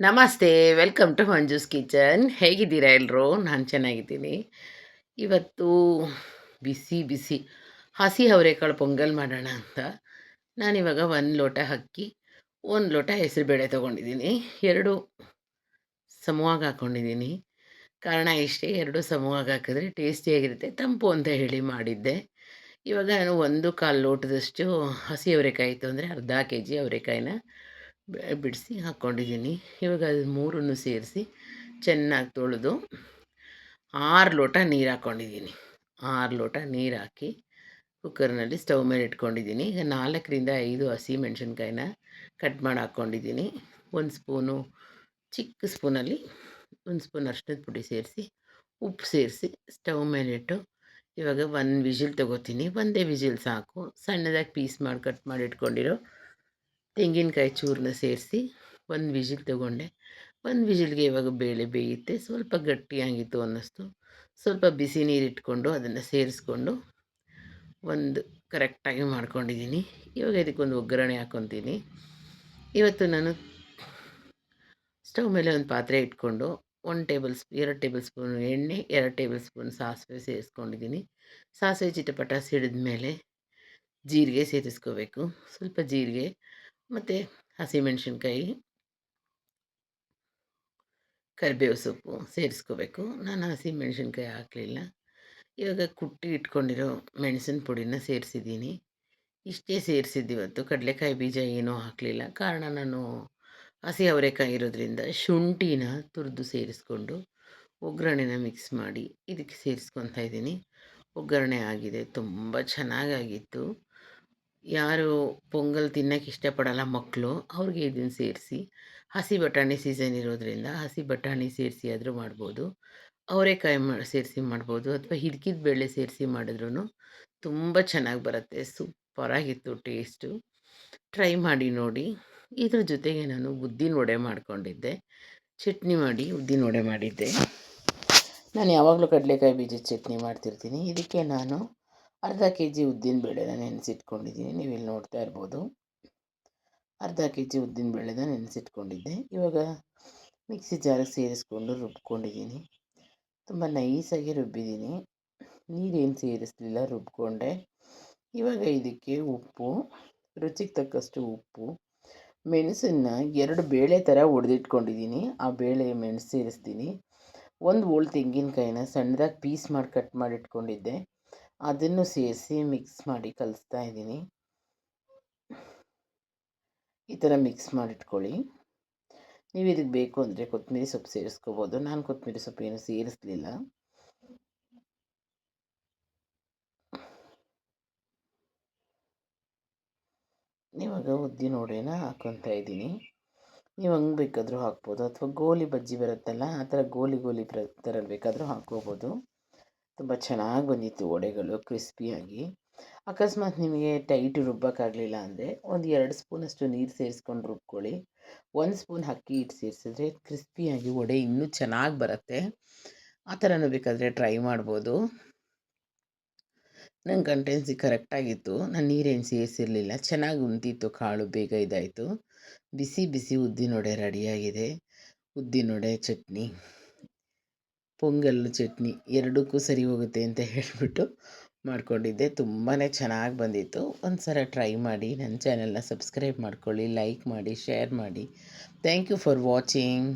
ನಮಸ್ತೆ, welcome to Manju's kitchen. ಹೇಗಿದ್ದೀರಾ ಎಲ್ಲರೂ ನಾನು ಚೆನ್ನಾಗಿದ್ದೀನಿ. ಇವತ್ತು ಬಿಸಿ ಬಿಸಿ. ಹಸಿ ಅವರೆಕಾಳು ಪೊಂಗಲ್ ಮಾಡೋಣ ಅಂತ. ನಾನಿವಾಗ ಒಂದು ಲೋಟ ಅಕ್ಕಿ, ಒಂದು ಲೋಟ ಹೆಸರುಬೇಳೆ ತೊಗೊಂಡಿದ್ದೀನಿ. ಎರಡು ಸಮವಾಗಿ ಹಾಕ್ಕೊಂಡಿದ್ದೀನಿ ಕಾರಣ ಇಷ್ಟೇ, ಎರಡು ಸಮವಾಗಿ ಹಾಕಿದ್ರೆ ಟೇಸ್ಟಿಯಾಗಿರುತ್ತೆ ತಂಪು ಅಂತ ಹೇಳಿ ಮಾಡಿದ್ದೆ. ಇವಾಗ ನಾನು ಒಂದು ಕಾಲು ಲೋಟದಷ್ಟು ಹಸಿ ಅವರೆಕಾಯಿ ಇತ್ತು ಅಂದರೆ ಅರ್ಧ ಕೆ ಜಿ ಅವರೆಕಾಯಿನ ಬಿಡಿಸಿ ಹಾಕ್ಕೊಂಡಿದ್ದೀನಿ. ಇವಾಗ ಅದು ಮೂರನ್ನು ಸೇರಿಸಿ ಚೆನ್ನಾಗಿ ತೊಳೆದು ಆರು ಲೋಟ ನೀರು ಹಾಕ್ಕೊಂಡಿದ್ದೀನಿ. ಆರು ಲೋಟ ನೀರು ಹಾಕಿ ಕುಕ್ಕರ್ನಲ್ಲಿ ಸ್ಟವ್ ಮೇಲೆ ಇಟ್ಕೊಂಡಿದ್ದೀನಿ. ಈಗ ನಾಲ್ಕರಿಂದ ಐದು ಹಸಿ ಮೆಣಸಿನ್ಕಾಯಿನ ಕಟ್ ಮಾಡಿ ಹಾಕ್ಕೊಂಡಿದ್ದೀನಿ. ಒಂದು ಸ್ಪೂನು ಚಿಕ್ಕ ಸ್ಪೂನಲ್ಲಿ ಒಂದು ಸ್ಪೂನ್ ಅರ್ಶಿನದ ಪುಡಿ ಸೇರಿಸಿ, ಉಪ್ಪು ಸೇರಿಸಿ ಸ್ಟವ್ ಮೇಲಿಟ್ಟು ಇವಾಗ ಒಂದು ವಿಜಿಲ್ ತೊಗೋತೀನಿ. ಒಂದೇ ವಿಜಿಲ್ ಸಾಕು. ಸಣ್ಣದಾಗಿ ಪೀಸ್ ಮಾಡಿ ಕಟ್ ಮಾಡಿ ಇಟ್ಕೊಂಡಿರೋ ತೆಂಗಿನಕಾಯಿ ಚೂರನ್ನ ಸೇರಿಸಿ ಒಂದು ವಿಜಿಲ್ ತಗೊಂಡೆ. ಒಂದು ವಿಜಿಲ್ಗೆ ಇವಾಗ ಬೇಳೆ ಬೇಯುತ್ತೆ. ಸ್ವಲ್ಪ ಗಟ್ಟಿಯಾಗಿತ್ತು ಅನ್ನಿಸ್ತು. ಸ್ವಲ್ಪ ಬಿಸಿ ನೀರು ಇಟ್ಕೊಂಡು ಅದನ್ನು ಸೇರಿಸ್ಕೊಂಡು ಒಂದು ಕರೆಕ್ಟಾಗಿ ಮಾಡ್ಕೊಂಡಿದ್ದೀನಿ ಇವಾಗ ಇದಕ್ಕೊಂದು ಒಗ್ಗರಣೆ ಹಾಕ್ಕೊತೀನಿ ಇವತ್ತು ನಾನು ಸ್ಟವ್ ಮೇಲೆ ಒಂದು ಪಾತ್ರೆ ಇಟ್ಕೊಂಡು ಒಂದು ಟೇಬಲ್ ಸ್ಪೂ, ಎರಡು ಟೇಬಲ್ ಸ್ಪೂನ್ ಎಣ್ಣೆ, ಎರಡು ಟೇಬಲ್ ಸ್ಪೂನ್ ಸಾಸಿವೆ ಸೇರಿಸ್ಕೊಂಡಿದ್ದೀನಿ ಸಾಸಿವೆ ಚಿಟಪಟ ಸಿಡಿದ ಮೇಲೆ ಜೀರಿಗೆ ಸೇರಿಸ್ಕೋಬೇಕು. ಸ್ವಲ್ಪ ಜೀರಿಗೆ ಮತ್ತು ಹಸಿಮೆಣ್ಸಿನ್ಕಾಯಿ ಕರಿಬೇವು ಸೊಪ್ಪು ಸೇರಿಸ್ಕೋಬೇಕು. ನಾನು ಹಸಿ ಮೆಣಸಿನ್ಕಾಯಿ ಹಾಕಲಿಲ್ಲ. ಇವಾಗ ಕುಟ್ಟಿ ಇಟ್ಕೊಂಡಿರೋ ಮೆಣಸಿನ ಪುಡಿನ ಸೇರಿಸಿದ್ದೀನಿ. ಇಷ್ಟೇ ಸೇರಿಸಿದ್ದಿವತ್ತು ಕಡಲೆಕಾಯಿ ಬೀಜ ಏನೂ ಹಾಕಲಿಲ್ಲ. ಕಾರಣ ನಾನು ಹಸಿ ಅವರೆಕಾಯಿ ಇರೋದ್ರಿಂದ ಶುಂಠಿನ ತುರಿದು ಸೇರಿಸ್ಕೊಂಡು ಒಗ್ಗರಣೆನ ಮಿಕ್ಸ್ ಮಾಡಿ ಇದಕ್ಕೆ ಸೇರಿಸ್ಕೊತಾ ಇದ್ದೀನಿ. ಒಗ್ಗರಣೆ ಆಗಿದೆ. ತುಂಬ ಚೆನ್ನಾಗಾಗಿತ್ತು. ಯಾರು ಪೊಂಗಲ್ ತಿನ್ನೋಕೆ ಇಷ್ಟಪಡಲ್ಲ ಮಕ್ಕಳು ಅವ್ರಿಗೆ ಇದನ್ನು ಸೇರಿಸಿ. ಹಸಿ ಬಟಾಣಿ ಸೀಸನ್ ಇರೋದ್ರಿಂದ ಹಸಿ ಬಟಾಣಿ ಸೇರಿಸಿ ಆದರೂ ಮಾಡ್ಬೋದು. ಅವರೆಕಾಯಿ ಮಾ, ಸೇರಿಸಿ ಮಾಡ್ಬೋದು ಅಥವಾ ಹಿಡ್ಕಿದ ಬೇಳೆ ಸೇರಿಸಿ ಮಾಡಿದ್ರೂ ತುಂಬ ಚೆನ್ನಾಗಿ ಬರುತ್ತೆ. ಸೂಪರಾಗಿತ್ತು ಟೇಸ್ಟು. ಟ್ರೈ ಮಾಡಿ ನೋಡಿ. ಇದ್ರ ಜೊತೆಗೆ ನಾನು ಉದ್ದಿನ ವಡೆ ಮಾಡಿಕೊಂಡಿದ್ದೆ. ಚಟ್ನಿ ಮಾಡಿ ಉದ್ದಿನ ವಡೆ ಮಾಡಿದ್ದೆ. ನಾನು ಯಾವಾಗಲೂ ಕಡಲೆಕಾಯಿ ಬೀಜದ ಚಟ್ನಿ ಮಾಡ್ತಿರ್ತೀನಿ. ಇದಕ್ಕೆ ನಾನು ಅರ್ಧ ಕೆ ಜಿ ಉದ್ದಿನ ಬೇಳೆನ ನೆನೆಸಿಟ್ಕೊಂಡಿದ್ದೀನಿ, ನೀವು ಇಲ್ಲಿ ನೋಡ್ತಾ ಇರ್ಬೋದು. ಅರ್ಧ ಕೆ ಜಿ ಉದ್ದಿನ ಬೇಳೆನ ನೆನೆಸಿಟ್ಕೊಂಡಿದ್ದೆ. ಇವಾಗ ಮಿಕ್ಸಿ ಜಾರಿಗೆ ಸೇರಿಸ್ಕೊಂಡು ರುಬ್ಕೊಂಡಿದ್ದೀನಿ. ತುಂಬ ನೈಸಾಗಿ ರುಬ್ಬಿದ್ದೀನಿ. ನೀರೇನು ಸೇರಿಸಲಿಲ್ಲ, ರುಬ್ಕೊಂಡೆ. ಇವಾಗ ಇದಕ್ಕೆ ಉಪ್ಪು, ರುಚಿಗೆ ತಕ್ಕಷ್ಟು ಉಪ್ಪು, ಮೆಣಸನ್ನು ಎರಡು ಬೇಳೆ ಥರ ಒಡೆದಿಟ್ಕೊಂಡಿದ್ದೀನಿ. ಆ ಬೇಳೆ ಮೆಣಸು ಸೇರಿಸ್ತೀನಿ. ಒಂದು ಓಳ್ ತೆಂಗಿನಕಾಯಿನ ಸಣ್ಣದಾಗಿ ಪೀಸ್ ಮಾಡಿ ಕಟ್ ಮಾಡಿ ಇಟ್ಕೊಂಡಿದ್ದೆ. ಅದನ್ನು ಸೇರಿಸಿ ಮಿಕ್ಸ್ ಮಾಡಿ ಕಲಿಸ್ತಾ ಇದ್ದೀನಿ. ಈ ಥರ ಮಿಕ್ಸ್ ಮಾಡಿಟ್ಕೊಳ್ಳಿ. ನೀವು ಇದಕ್ಕೆ ಬೇಕು ಅಂದರೆ ಕೊತ್ತಂಬರಿ ಸೊಪ್ಪು ಸೇರಿಸ್ಕೋಬೋದು. ನಾನು ಕೊತ್ತಂಬರಿ ಸೊಪ್ಪು ಏನು ಸೇರಿಸಲಿಲ್ಲ. ಇವಾಗ ಉದ್ದಿನ ವಡೆನ ಹಾಕ್ಕೊತಾ ಇದ್ದೀನಿ. ನೀವು ಹಂಗೆ ಬೇಕಾದರೂ ಹಾಕ್ಬೋದು. ಅಥವಾ ಗೋಲಿ ಬಜ್ಜಿ ಬರುತ್ತಲ್ಲ, ಆ ಥರ ಗೋಲಿ ಗೋಲಿ ಥರ ಬೇಕಾದರೂ ಹಾಕ್ಕೋಬೋದು. ತುಂಬ ಚೆನ್ನಾಗಿ ಬಂದಿತ್ತು ವಡೆಗಳು ಕ್ರಿಸ್ಪಿಯಾಗಿ ಅಕಸ್ಮಾತ್ ನಿಮಗೆ ಟೈಟ್ ರುಬ್ಬೋಕ್ಕಾಗಲಿಲ್ಲ ಅಂದರೆ ಒಂದು ಎರಡು ಸ್ಪೂನಷ್ಟು ನೀರು ಸೇರಿಸ್ಕೊಂಡು ರುಬ್ಕೊಳ್ಳಿ. ಒಂದು ಸ್ಪೂನ್ ಅಕ್ಕಿ ಹಿಟ್ಟು ಸೇರಿಸಿದ್ರೆ ಕ್ರಿಸ್ಪಿಯಾಗಿ ವಡೆ ಇನ್ನೂ ಚೆನ್ನಾಗಿ ಬರುತ್ತೆ. ಆ ಥರನೂ ಬೇಕಾದರೆ ಟ್ರೈ ಮಾಡ್ಬೋದು. ನನ್ನ ಕಂಟೆನ್ಸಿ ಕರೆಕ್ಟಾಗಿತ್ತು ನಾನು ನೀರೇನು ಸೇರಿಸಿರಲಿಲ್ಲ. ಚೆನ್ನಾಗಿ ಉಂತಿತ್ತು ಕಾಳು, ಬೇಗ ಇದಾಯಿತು. ಬಿಸಿ ಬಿಸಿ ಉದ್ದಿನ ವಡೆ ರೆಡಿಯಾಗಿದೆ ಉದ್ದಿನ ವಡೆ ಚಟ್ನಿ. ಪೊಂಗಲ್ ಚಟ್ನಿ ಎರಡಕ್ಕೂ ಸರಿ ಹೋಗುತ್ತೆ ಅಂತ ಹೇಳಿಬಿಟ್ಟು ಮಾಡಿಕೊಂಡಿದ್ದೆ. ತುಂಬಾ ಚೆನ್ನಾಗಿ ಬಂದಿತ್ತು. ಒಂದು ಸಲ ಟ್ರೈ ಮಾಡಿ. ನನ್ನ ಚಾನೆಲ್ನ ಸಬ್ಸ್ಕ್ರೈಬ್ ಮಾಡ್ಕೊಳ್ಳಿ ಲೈಕ್ ಮಾಡಿ ಶೇರ್ ಮಾಡಿ. Thank you for watching